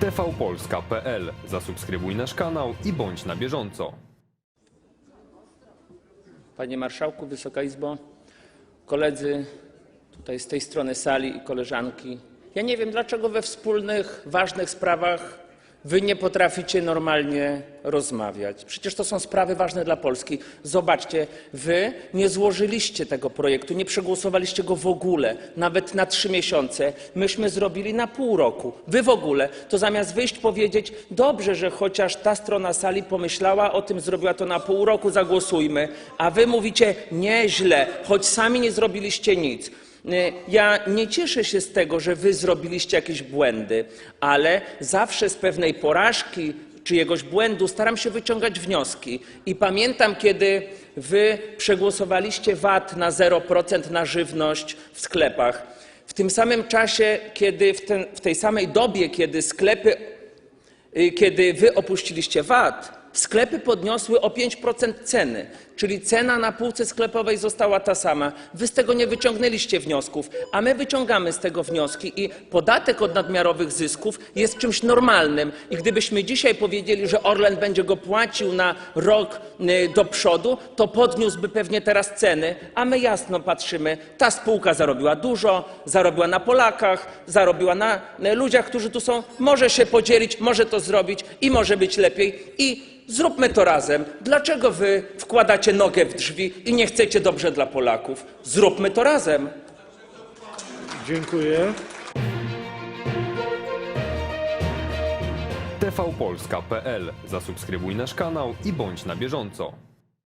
tvpolska.pl. Zasubskrybuj nasz kanał i bądź na bieżąco. Panie Marszałku, Wysoka Izbo, koledzy tutaj z tej strony sali i koleżanki. Ja nie wiem, dlaczego we wspólnych, ważnych sprawach wy nie potraficie normalnie rozmawiać. Przecież to są sprawy ważne dla Polski. Zobaczcie, wy nie złożyliście tego projektu, nie przegłosowaliście go w ogóle, nawet na trzy miesiące. Myśmy zrobili na pół roku. Wy w ogóle. To zamiast wyjść powiedzieć, dobrze, że chociaż ta strona sali pomyślała o tym, zrobiła to na pół roku, zagłosujmy. A wy mówicie, nieźle, choć sami nie zrobiliście nic. Y, Ja nie cieszę się z tego, że wy zrobiliście jakieś błędy, ale zawsze z pewnej porażki czyjegoś błędu staram się wyciągać wnioski. I pamiętam, kiedy wy przegłosowaliście VAT na 0% na żywność w sklepach. W tym samym czasie, kiedy w, ten, w tej samej dobie, kiedy sklepy Y, kiedy wy opuściliście VAT, sklepy podniosły o 5% ceny, czyli cena na półce sklepowej została ta sama. Wy z tego nie wyciągnęliście wniosków, a my wyciągamy z tego wnioski i podatek od nadmiarowych zysków jest czymś normalnym. I gdybyśmy dzisiaj powiedzieli, że Orlen będzie go płacił na rok y, do przodu, to podniósłby pewnie teraz ceny, a my jasno patrzymy, ta spółka zarobiła dużo, zarobiła na Polakach, zarobiła na ludziach, którzy tu są, może się podzielić, może to zrobić i może być lepiej i zróbmy to razem. Dlaczego wy wkładacie nogę w drzwi i nie chcecie dobrze dla Polaków? Zróbmy to razem. Dziękuję. tvpolska.pl. Zasubskrybuj nasz kanał i bądź na bieżąco.